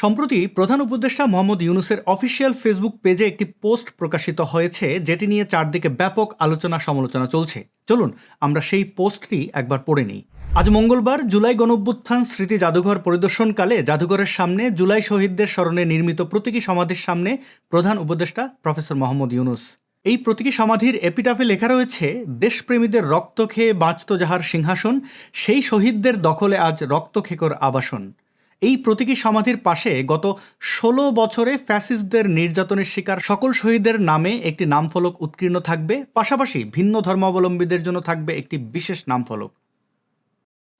সম্প্রতি প্রধান উপদেষ্টা মোহাম্মদ ইউনুসের অফিসিয়াল ফেসবুক পেজে একটি পোস্ট প্রকাশিত হয়েছে, যেটি নিয়ে চারদিকে ব্যাপক আলোচনা সমালোচনা চলছে। চলুন, আমরা সেই পোস্টটি একবার পড়ে নিই। আজ মঙ্গলবার জুলাই গণঅভ্যুত্থান স্মৃতি জাদুঘর পরিদর্শনকালে জাদুঘরের সামনে জুলাই শহীদদের স্মরণে নির্মিত প্রতীকী সমাধির সামনে প্রধান উপদেষ্টা প্রফেসর মোহাম্মদ ইউনুস। এই প্রতীকী সমাধির এপিটাফে লেখা রয়েছে, দেশপ্রেমীদের রক্ত খেয়ে বাঁচত যাহার সিংহাসন, সেই শহীদদের দখলে আজ রক্তখেকর আবাসন। এই প্রতীকী সমাধির পাশে গত ষোলো বছরে ফ্যাসিস্টদের নির্যাতনের শিকার সকল শহীদদের নামে একটি নামফলক উৎকীর্ণ থাকবে, পাশাপাশি ভিন্ন ধর্মাবলম্বীদের জন্য থাকবে একটি বিশেষ নামফলক।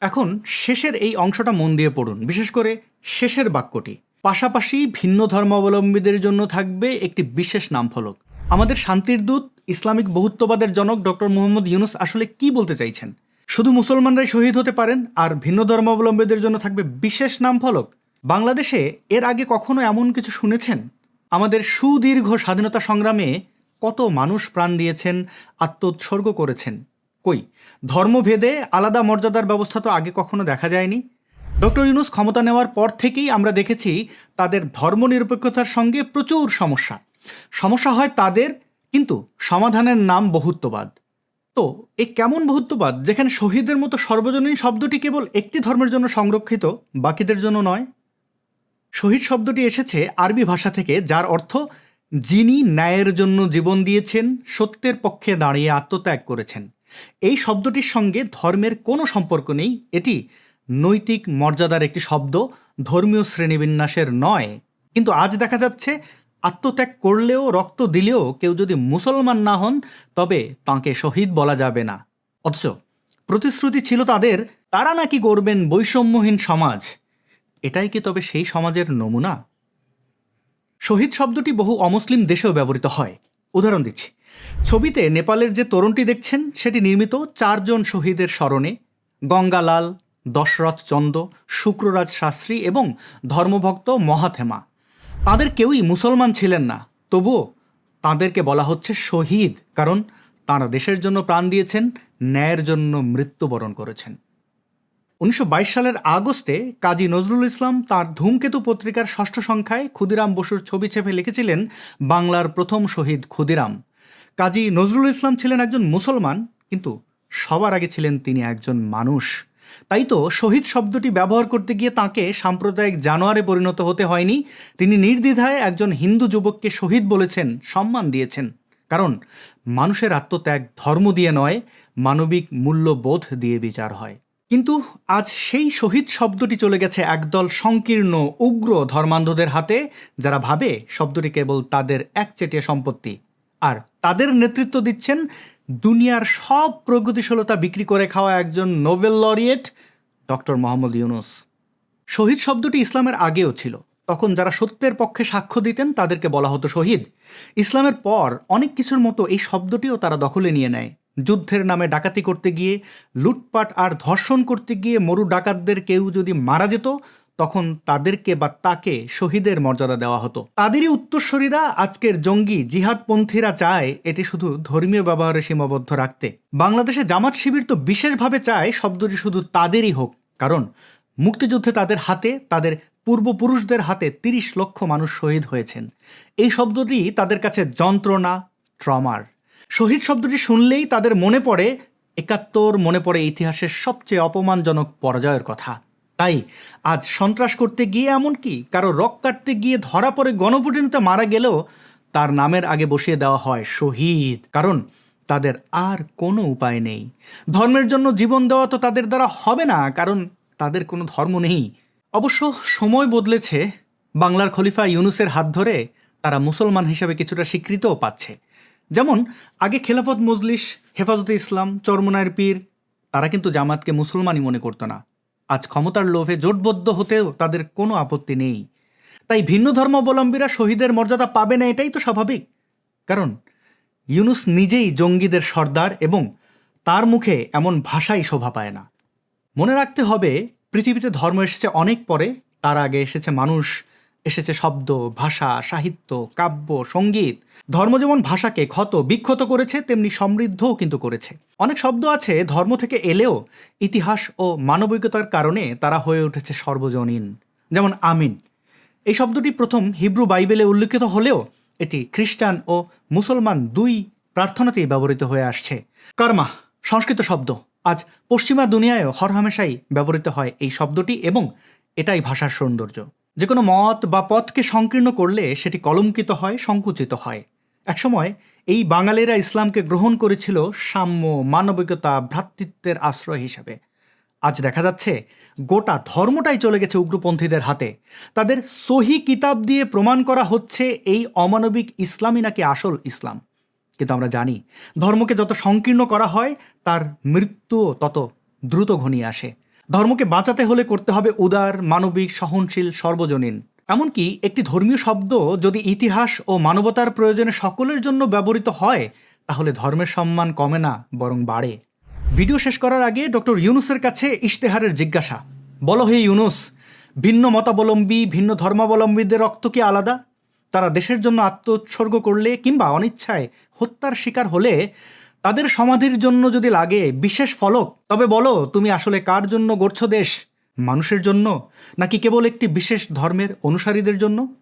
এখন শেষের এই অংশটা মন দিয়ে পড়ুন, বিশেষ করে শেষের বাক্যটি। পাশাপাশি ভিন্ন ধর্মাবলম্বীদের জন্য থাকবে একটি বিশেষ নামফলক। আমাদের শান্তির দূত, ইসলামিক বহুত্ববাদের জনক ডক্টর মোহাম্মদ ইউনুস আসলে কি বলতে চাইছেন? শুধু মুসলমানরাই শহীদ হতে পারেন, আর ভিন্ন ধর্মাবলম্বীদের জন্য থাকবে বিশেষ নাম ফলক। বাংলাদেশে এর আগে কখনো এমন কিছু শুনেছেন? আমাদের সুদীর্ঘ স্বাধীনতা সংগ্রামে কত মানুষ প্রাণ দিয়েছেন, আত্মোৎসর্গ করেছেন? কই, ধর্মভেদে আলাদা মর্যাদার ব্যবস্থা তো আগে কখনো দেখা যায়নি? ডক্টর ইউনুস ক্ষমতা নেওয়ার পর থেকেই আমরা দেখেছি তাদের ধর্মনিরপেক্ষতার সঙ্গে প্রচুর সমস্যা। সমস্যা হয় তাদের, কিন্তু সমাধানের নাম বহুত্ববাদ। তো এ কেমন বহুত্ববাদ যেখানে শহীদের মতো সর্বজনীন শব্দটি কেবল একটি ধর্মের জন্য সংরক্ষিত, বাকিদের জন্য নয়? শহীদ শব্দটি এসেছে আরবি ভাষা থেকে, যার অর্থ, যিনি ন্যায়ের জন্য জীবন দিয়েছেন, সত্যের পক্ষে দাঁড়িয়ে আত্মত্যাগ করেছেন। এই শব্দটির সঙ্গে ধর্মের কোনো সম্পর্ক নেই। এটি নৈতিক মর্যাদার একটি শব্দ, ধর্মীয় শ্রেণীবিন্যাসের নয়। কিন্তু আজ দেখা যাচ্ছে আত্মত্যাগ করলেও, রক্ত দিলেও কেউ যদি মুসলমান না হন, তবে তাঁকে শহীদ বলা যাবে না। অথচ প্রতিশ্রুতি ছিল তাদের, তারা নাকি গড়বেন বৈষম্যহীন সমাজ। এটাই কি তবে সেই সমাজের নমুনা? শহীদ শব্দটি বহু অমুসলিম দেশেও ব্যবহৃত হয়। উদাহরণ দিচ্ছি। ছবিতে নেপালের যে তরুণটি দেখছেন, সেটি নির্মিত চারজন শহীদের স্মরণে। গঙ্গালাল, দশরথ চন্দ, শুক্ররাজ শাস্ত্রী এবং ধর্মভক্ত মহাথেমা। তাদের কেউই মুসলমান ছিলেন না। তবুও তাদেরকে বলা হচ্ছে শহীদ, কারণ তাঁরা দেশের জন্য প্রাণ দিয়েছেন, ন্যায়ের জন্য মৃত্যুবরণ করেছেন। উনিশশো বাইশ সালের আগস্টে কাজী নজরুল ইসলাম তার ধূমকেতু পত্রিকার ষষ্ঠ সংখ্যায় ক্ষুদিরাম বসুর ছবি চেপে লিখেছিলেন, বাংলার প্রথম শহীদ ক্ষুদিরাম। কাজী নজরুল ইসলাম ছিলেন একজন মুসলমান, কিন্তু সবার আগে ছিলেন তিনি একজন মানুষ। তাই তো শহীদ শব্দটি ব্যবহার করতে গিয়ে তাকে সাম্প্রদায়িক জানোয়ারে পরিণত হতে হয়নি। তিনি নির্দ্বিধায় একজন হিন্দু যুবককে শহীদ বলেছেন, সম্মান দিয়েছেন। কারণ মানুষের আত্মত্যাগ ধর্ম দিয়ে নয়, মানবিক মূল্যবোধ দিয়ে বিচার হয়। কিন্তু আজ সেই শহীদ শব্দটি চলে গেছে একদল সংকীর্ণ, উগ্র ধর্মান্ধদের হাতে, যারা ভাবে শব্দটি কেবল তাদের একচেটিয়া সম্পত্তি। আর তাদের নেতৃত্ব দিচ্ছেন দুনিয়ার সব প্রগতিশীলতা বিক্রি করে খাওয়া একজন Nobel laureate doctor Mohammad Yunus. শহীদ শব্দটি ইসলামের আগেও ছিল। তখন যারা সত্যের পক্ষে সাক্ষ্য দিতেন, তাদেরকে বলা হতো শহীদ। ইসলামের পর অনেক কিছুর মতো এই শব্দটিও তারা দখলে নিয়ে নেয়। যুদ্ধের নামে ডাকাতি করতে গিয়ে, লুটপাট আর ধর্ষণ করতে গিয়ে মরু ডাকাতদের কেউ যদি মারা যেত তখন তাদেরকে বা তাকে শহীদের মর্যাদা দেওয়া হতো। তাদেরই উত্তরসূরিরা আজকের জঙ্গি জিহাদপন্থীরা চায় এটি শুধু ধর্মীয় ব্যবহারে সীমাবদ্ধ রাখতে। বাংলাদেশে জামাত শিবির তো বিশেষভাবে চায় শব্দটি শুধু তাদেরই হোক, কারণ মুক্তিযুদ্ধে তাদের হাতে, তাদের পূর্বপুরুষদের হাতে তিরিশ লক্ষ মানুষ শহীদ হয়েছেন। এই শব্দটি তাদের কাছে যন্ত্রণা, ট্রমার। শহীদ শব্দটি শুনলেই তাদের মনে পড়ে, একাত্তর মনে পড়ে ইতিহাসের সবচেয়ে অপমানজনক পরাজয়ের কথা। তাই আজ সন্ত্রাস করতে গিয়ে এমনকি কারও রক কাটতে গিয়ে ধরা পড়ে গণপুটিনতে মারা গেলেও তার নামের আগে বসিয়ে দেওয়া হয় শহীদ। কারণ তাদের আর কোনো উপায় নেই। ধর্মের জন্য জীবন দেওয়া তো তাদের দ্বারা হবে না, কারণ তাদের কোনো ধর্ম নেই। অবশ্য সময় বদলেছে। বাংলার খলিফা ইউনুসের হাত ধরে তারা মুসলমান হিসাবে কিছুটা স্বীকৃতও পাচ্ছে। যেমন, আগে খেলাফত মজলিস, হেফাজতে ইসলাম, চরমনায়ের পীর, তারা কিন্তু জামাতকে মুসলমানই মনে করতো না। আজ ক্ষমতার লোভে জোটবদ্ধ হতেও তাদের কোনো আপত্তি নেই। তাই ভিন্ন ধর্মাবলম্বীরা শহীদের মর্যাদা পাবে না এটাই তো স্বাভাবিক। কারণ ইউনুস নিজেই জঙ্গিদের সর্দার এবং তার মুখে এমন ভাষাই শোভা পায় না। মনে রাখতে হবে, পৃথিবীতে ধর্ম এসেছে অনেক পরে, তার আগে এসেছে মানুষ এসেছে শব্দ, ভাষা, সাহিত্য, কাব্য, সংগীত। ধর্ম যেমন ভাষাকে ক্ষত, বিক্ষত করেছে, তেমনি সমৃদ্ধও কিন্তু করেছে। অনেক শব্দ আছে, ধর্ম থেকে এলেও ইতিহাস ও মানবিকতার কারণে তারা হয়ে উঠেছে সর্বজনীন, যেমন আমিন। এই শব্দটি প্রথম হিব্রু বাইবেলে উল্লেখিত হলেও এটি খ্রিস্টান ও মুসলমান দুই প্রার্থনাতেই ব্যবহৃত হয়ে আসছে। কর্মা, সংস্কৃত শব্দ। আজ পশ্চিমা দুনিয়ায়ও হরহামেশাই ব্যবহৃত হয় এই শব্দটি এবং এটাই ভাষার সৌন্দর্য। যে কোনো মত বা পথকে সংকীর্ণ করলে সেটি কলঙ্কিত হয়, সংকুচিত হয়। একসময় এই বাঙালিরা ইসলামকে গ্রহণ করেছিল সাম্য, মানবিকতা, ভ্রাতৃত্বের আশ্রয় হিসেবে। আজ দেখা যাচ্ছে গোটা ধর্মটাই চলে গেছে উগ্রপন্থীদের হাতে। তাদের সহি কিতাব দিয়ে প্রমাণ করা হচ্ছে এই অমানবিক ইসলামই নাকি আসল ইসলাম। কিন্তু আমরা জানি, ধর্মকে যত সংকীর্ণ করা হয়, তার মৃত্যুও তত দ্রুত ঘনিয়ে আসে। ধর্মকে বাঁচাতে হলে করতে হবে উদার, মানবিক, সহনশীল, সর্বজনীন। এমনকি একটি ধর্মীয় শব্দ যদি ইতিহাস ও মানবতার প্রয়োজনে সকলের জন্য ব্যবহৃত হয়, তাহলে ধর্মের সম্মান কমে না, বরং বাড়ে। ভিডিও শেষ করার আগে ডক্টর ইউনুসের কাছে ইশতেহারের জিজ্ঞাসা। বলো হে ইউনুস, ভিন্ন মতাবলম্বী, ভিন্ন ধর্মাবলম্বীদের রক্ত কি আলাদা? তারা দেশের জন্য আত্মোৎসর্গ করলে কিংবা অনিচ্ছায় হত্যার শিকার হলে তাদের সমাধির জন্য যদি লাগে বিশেষ ফলক, তবে বলো, তুমি আসলে কার জন্য গড়ছ দেশ? মানুষের জন্য? নাকি কেবল একটি বিশেষ ধর্মের অনুসারীদের জন্য?